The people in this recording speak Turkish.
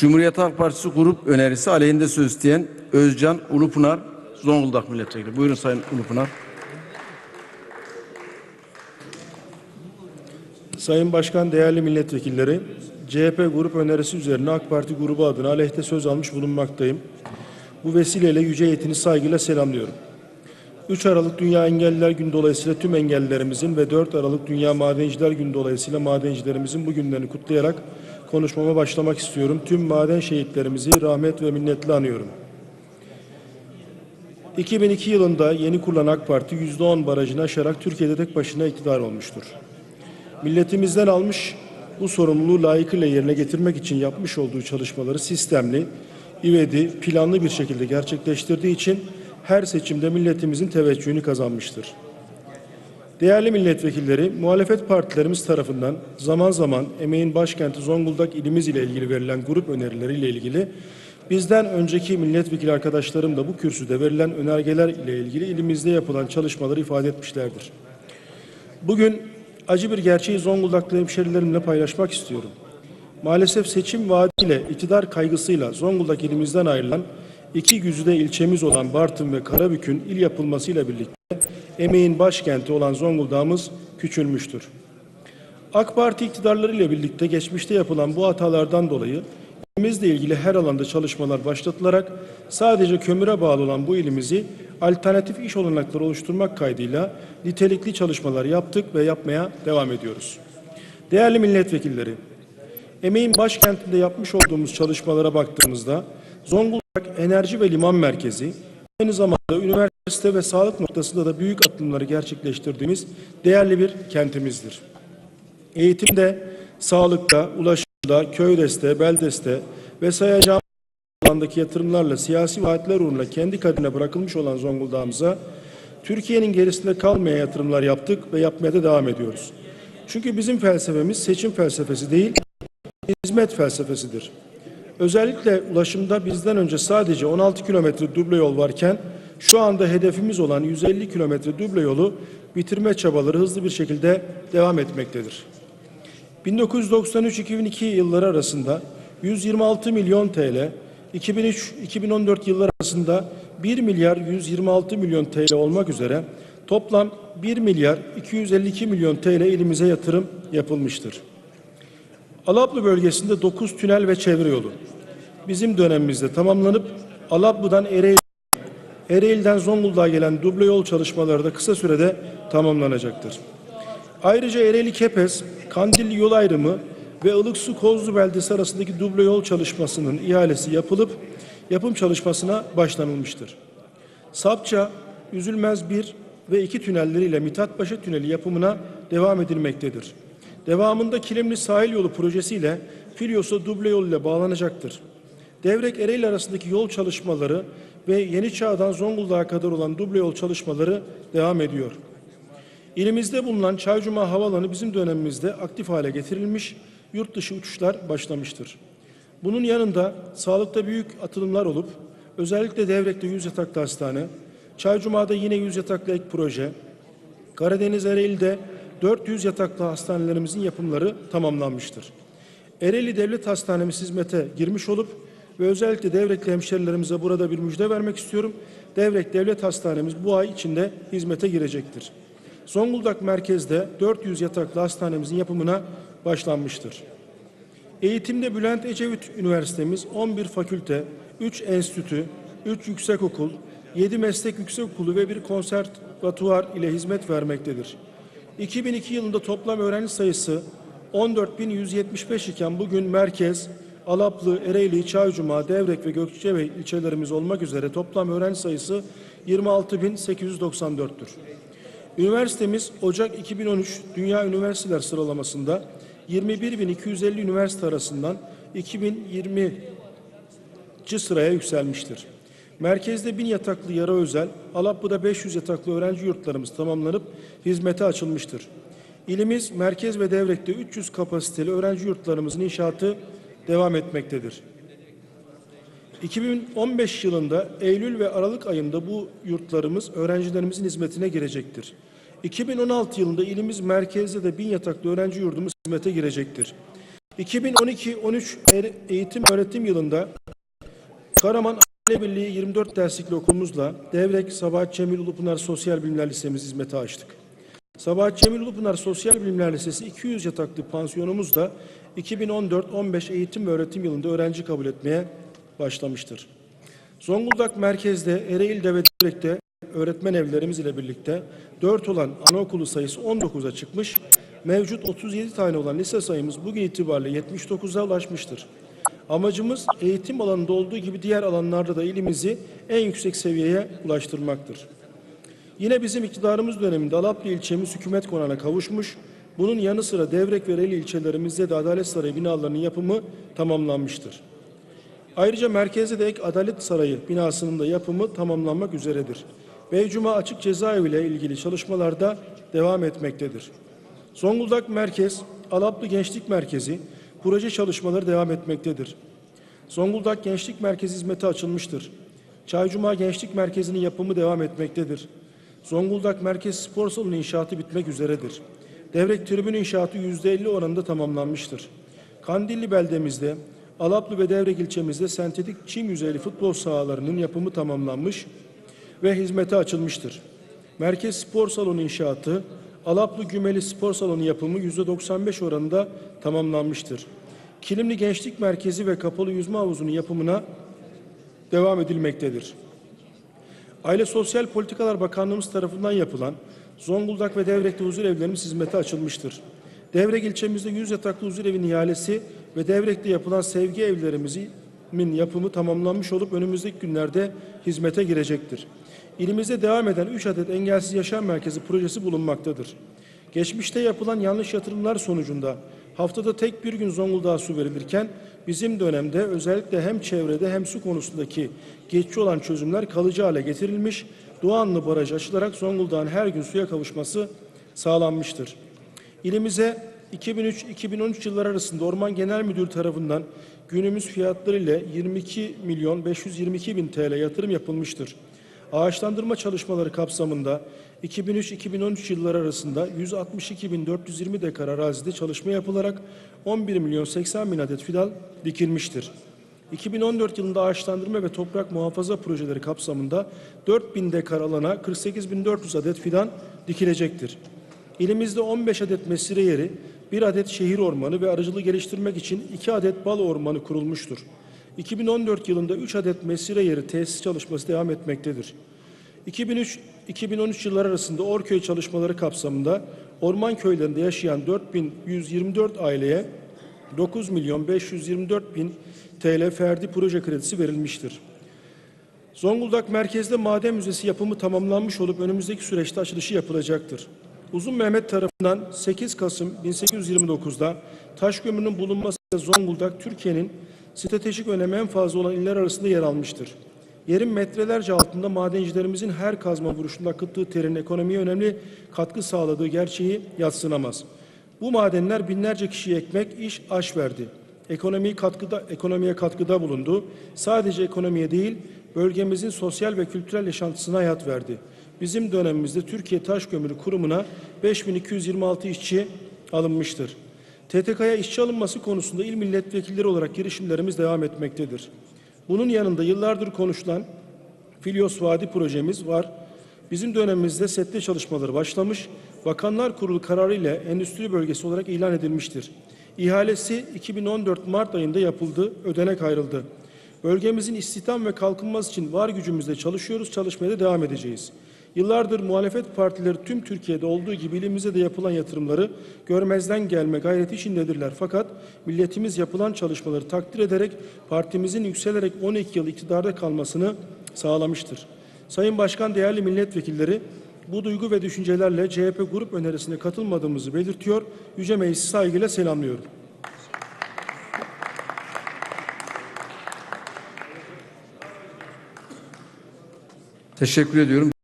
Cumhuriyet Halk Partisi grup önerisi aleyhinde söz isteyen Özcan Ulupınar Zonguldak Milletvekili. Buyurun Sayın Ulupınar. Sayın Başkan, değerli milletvekilleri, CHP grup önerisi üzerine AK Parti grubu adına aleyhte söz almış bulunmaktayım. Bu vesileyle yüce heyetini saygıyla selamlıyorum. 3 Aralık Dünya Engelliler Günü dolayısıyla tüm engellilerimizin ve 4 Aralık Dünya Madenciler Günü dolayısıyla madencilerimizin bu günlerini kutlayarak konuşmama başlamak istiyorum. Tüm maden şehitlerimizi rahmet ve minnetle anıyorum. 2002 yılında yeni kurulan AK Parti %10 barajını aşarak Türkiye'de tek başına iktidar olmuştur milletimizden almış bu sorumluluğu layıkıyla yerine getirmek için yapmış olduğu çalışmaları sistemli, ivedi, planlı bir şekilde gerçekleştirdiği için her seçimde milletimizin teveccühünü kazanmıştır. Değerli milletvekilleri, muhalefet partilerimiz tarafından zaman zaman emeğin başkenti Zonguldak ilimiz ile ilgili verilen grup önerileriyle ilgili bizden önceki milletvekili arkadaşlarım da bu kürsüde verilen önergeler ile ilgili ilimizde yapılan çalışmaları ifade etmişlerdir. Bugün acı bir gerçeği Zonguldaklı hemşerilerimle paylaşmak istiyorum. Maalesef seçim vaadiyle, iktidar kaygısıyla Zonguldak ilimizden ayrılan iki güzide ilçemiz olan Bartın ve Karabük'ün il yapılmasıyla birlikte emeğin başkenti olan Zonguldak'ımız küçülmüştür. AK Parti iktidarları ile birlikte geçmişte yapılan bu hatalardan dolayı ilimizle ilgili her alanda çalışmalar başlatılarak sadece kömüre bağlı olan bu ilimizi alternatif iş olanakları oluşturmak kaydıyla nitelikli çalışmalar yaptık ve yapmaya devam ediyoruz. Değerli milletvekilleri, emeğin başkentinde yapmış olduğumuz çalışmalara baktığımızda Zonguldak Enerji ve Liman Merkezi aynı zamanda üniversite ve sağlık noktasında da büyük atılımları gerçekleştirdiğimiz değerli bir kentimizdir. Eğitimde, sağlıkta, ulaşımda, köydeste, beldeste ve sayacağım alandaki yatırımlarla siyasi vaatler uğruna kendi kadine bırakılmış olan Zonguldak'ımıza Türkiye'nin gerisinde kalmaya yatırımlar yaptık ve yapmaya da devam ediyoruz. Çünkü bizim felsefemiz seçim felsefesi değil, hizmet felsefesidir. Özellikle ulaşımda bizden önce sadece 16 kilometre duble yol varken şu anda hedefimiz olan 150 kilometre duble yolu bitirme çabaları hızlı bir şekilde devam etmektedir. 1993-2002 yılları arasında 126 milyon TL, 2003-2014 yılları arasında 1 milyar 126 milyon TL olmak üzere toplam 1 milyar 252 milyon TL elimize yatırım yapılmıştır. Alaplı bölgesinde 9 tünel ve çevre yolu bizim dönemimizde tamamlanıp Alaplı'dan Ereğli, Ereğli'den Zonguldak'a gelen duble yol çalışmaları da kısa sürede tamamlanacaktır. Ayrıca Ereğli Kepez, Kandilli yol ayrımı ve Ilıksu Kozlu beldesi arasındaki duble yol çalışmasının ihalesi yapılıp yapım çalışmasına başlanılmıştır. Sapça, Üzülmez 1 ve 2 tünelleriyle Mithatpaşa Tüneli yapımına devam edilmektedir. Devamında Kilimli Sahil Yolu projesiyle Filyos'a duble yol ile bağlanacaktır. Devrek Ereğli arasındaki yol çalışmaları ve Yeni Çağ'dan Zonguldak'a kadar olan duble yol çalışmaları devam ediyor. İlimizde bulunan Çaycuma Havalanı bizim dönemimizde aktif hale getirilmiş, yurt dışı uçuşlar başlamıştır. Bunun yanında sağlıkta büyük atılımlar olup özellikle Devrek'te 100 yataklı hastane, Çaycuma'da yine 100 yataklı ek proje, Karadeniz Ereğli'de 400 yataklı hastanelerimizin yapımları tamamlanmıştır. Ereğli Devlet Hastanemiz hizmete girmiş olup ve özellikle Devrekli hemşerilerimize burada bir müjde vermek istiyorum. Devrek Devlet Hastanemiz bu ay içinde hizmete girecektir. Zonguldak merkezde 400 yataklı hastanemizin yapımına başlanmıştır. Eğitimde Bülent Ecevit Üniversitemiz 11 fakülte, 3 enstitü, 3 yüksekokul, 7 meslek yüksekokulu ve bir konservatuvar ile hizmet vermektedir. 2002 yılında toplam öğrenci sayısı 14.175 iken bugün merkez, Alaplı, Ereğli, Çaycuma, Devrek ve Gökçebey ilçelerimiz olmak üzere toplam öğrenci sayısı 26.894'tür. Üniversitemiz Ocak 2013 Dünya Üniversiteler sıralamasında 21.250 üniversite arasından 2020 sıraya yükselmiştir. Merkezde 1000 yataklı yarı özel, Alaplı'da 500 yataklı öğrenci yurtlarımız tamamlanıp hizmete açılmıştır. İlimiz merkez ve devrekte 300 kapasiteli öğrenci yurtlarımızın inşaatı devam etmektedir. 2015 yılında Eylül ve Aralık ayında bu yurtlarımız öğrencilerimizin hizmetine girecektir. 2016 yılında ilimiz merkezde de bin yataklı öğrenci yurdumuz hizmete girecektir. 2012-13 eğ- eğitim öğretim yılında Karaman Birliği 24 derslikli okulumuzla Devrek Sabahat Cemil Ulupınar Sosyal Bilimler Lisemiz hizmete açtık. Sabahat Cemil Ulupınar Sosyal Bilimler Lisesi 200 yataklı pansiyonumuzla 2014-15 eğitim ve öğretim yılında öğrenci kabul etmeye başlamıştır. Zonguldak merkezde, Ereğli'de ve Devrek'te öğretmen evlerimiz ile birlikte 4 olan anaokulu sayısı 19'a çıkmış, mevcut 37 tane olan lise sayımız bugün itibariyle 79'a ulaşmıştır. Amacımız eğitim alanında olduğu gibi diğer alanlarda da ilimizi en yüksek seviyeye ulaştırmaktır. Yine bizim iktidarımız döneminde Alaplı ilçemiz hükümet konağına kavuşmuş. Bunun yanı sıra Devrek ve Ereğli ilçelerimizde de Adalet Sarayı binalarının yapımı tamamlanmıştır. Ayrıca merkezde de ek Adalet Sarayı binasının da yapımı tamamlanmak üzeredir. Beycuma Açık Cezaevi ile ilgili çalışmalarda devam etmektedir. Zonguldak Merkez, Alaplı Gençlik Merkezi proje çalışmaları devam etmektedir. Zonguldak Gençlik Merkezi hizmete açılmıştır. Çaycuma Gençlik Merkezi'nin yapımı devam etmektedir. Zonguldak Merkez Spor Salonu inşaatı bitmek üzeredir. Devrek tribün inşaatı %50 oranında tamamlanmıştır. Kandilli beldemizde, Alaplı ve Devrek ilçemizde sentetik çim yüzeyli futbol sahalarının yapımı tamamlanmış ve hizmete açılmıştır. Merkez Spor Salonu inşaatı, Alaplı Gümeli Spor Salonu yapımı %95 oranında tamamlanmıştır. Kilimli Gençlik Merkezi ve Kapalı Yüzme Havuzu'nun yapımına devam edilmektedir. Aile Sosyal Politikalar Bakanlığımız tarafından yapılan Zonguldak ve Devrek'te huzur evlerimiz hizmete açılmıştır. Devrek ilçemizde 100 yataklı huzur evinin ihalesi ve Devrek'te yapılan sevgi evlerimizin yapımı tamamlanmış olup önümüzdeki günlerde hizmete girecektir. İlimizde devam eden 3 adet engelsiz yaşam merkezi projesi bulunmaktadır. Geçmişte yapılan yanlış yatırımlar sonucunda haftada tek bir gün Zonguldak'a su verilirken bizim dönemde özellikle hem çevrede hem su konusundaki geçici olan çözümler kalıcı hale getirilmiş, Doğanlı Barajı açılarak Zonguldak'ın her gün suya kavuşması sağlanmıştır. İlimize 2003-2013 yılları arasında Orman Genel Müdürü tarafından günümüz fiyatları ile 22 milyon 522 bin TL yatırım yapılmıştır. Ağaçlandırma çalışmaları kapsamında 2003-2013 yılları arasında 162.420 dekar arazide çalışma yapılarak 11 milyon 80 bin adet fidan dikilmiştir. 2014 yılında ağaçlandırma ve toprak muhafaza projeleri kapsamında 4000 dekar alana 48.400 adet fidan dikilecektir. İlimizde 15 adet mesire yeri, 1 adet şehir ormanı ve arıcılığı geliştirmek için 2 adet bal ormanı kurulmuştur. 2014 yılında 3 adet mesire yeri tesis çalışması devam etmektedir. 2003-2013 yılları arasında Orköy çalışmaları kapsamında orman köylerinde yaşayan 4124 aileye 9 milyon 524 bin TL ferdi proje kredisi verilmiştir. Zonguldak merkezde maden müzesi yapımı tamamlanmış olup önümüzdeki süreçte açılışı yapılacaktır. Uzun Mehmet tarafından 8 Kasım 1829'da taş kömürünün bulunması Zonguldak Türkiye'nin stratejik önemi en fazla olan iller arasında yer almıştır. Yerin metrelerce altında madencilerimizin her kazma vuruşunda akıttığı terin ekonomiye önemli katkı sağladığı gerçeği yatsınamaz. Bu madenler binlerce kişiye ekmek, iş, aş verdi. Ekonomiyi katkıda, ekonomiye katkıda bulundu. Sadece ekonomiye değil, bölgemizin sosyal ve kültürel yaşantısına hayat verdi. Bizim dönemimizde Türkiye Taş Kömürü Kurumu'na 5226 işçi alınmıştır. TTK'ya işçi alınması konusunda il milletvekilleri olarak girişimlerimiz devam etmektedir. Bunun yanında yıllardır konuşulan Filyos Vadi projemiz var. Bizim dönemimizde sette çalışmaları başlamış, Bakanlar Kurulu kararı ile endüstri bölgesi olarak ilan edilmiştir. İhalesi 2014 Mart ayında yapıldı, ödenek ayrıldı. Bölgemizin istihdam ve kalkınması için var gücümüzle çalışıyoruz, çalışmaya da devam edeceğiz. Yıllardır muhalefet partileri tüm Türkiye'de olduğu gibi ilimize de yapılan yatırımları görmezden gelme gayreti içindedirler. Fakat milletimiz yapılan çalışmaları takdir ederek partimizin yükselerek 12 yıl iktidarda kalmasını sağlamıştır. Sayın Başkan, değerli milletvekilleri, bu duygu ve düşüncelerle CHP grup önerisine katılmadığımızı belirtiyor. Yüce Meclisi saygıyla selamlıyorum. Teşekkür ediyorum.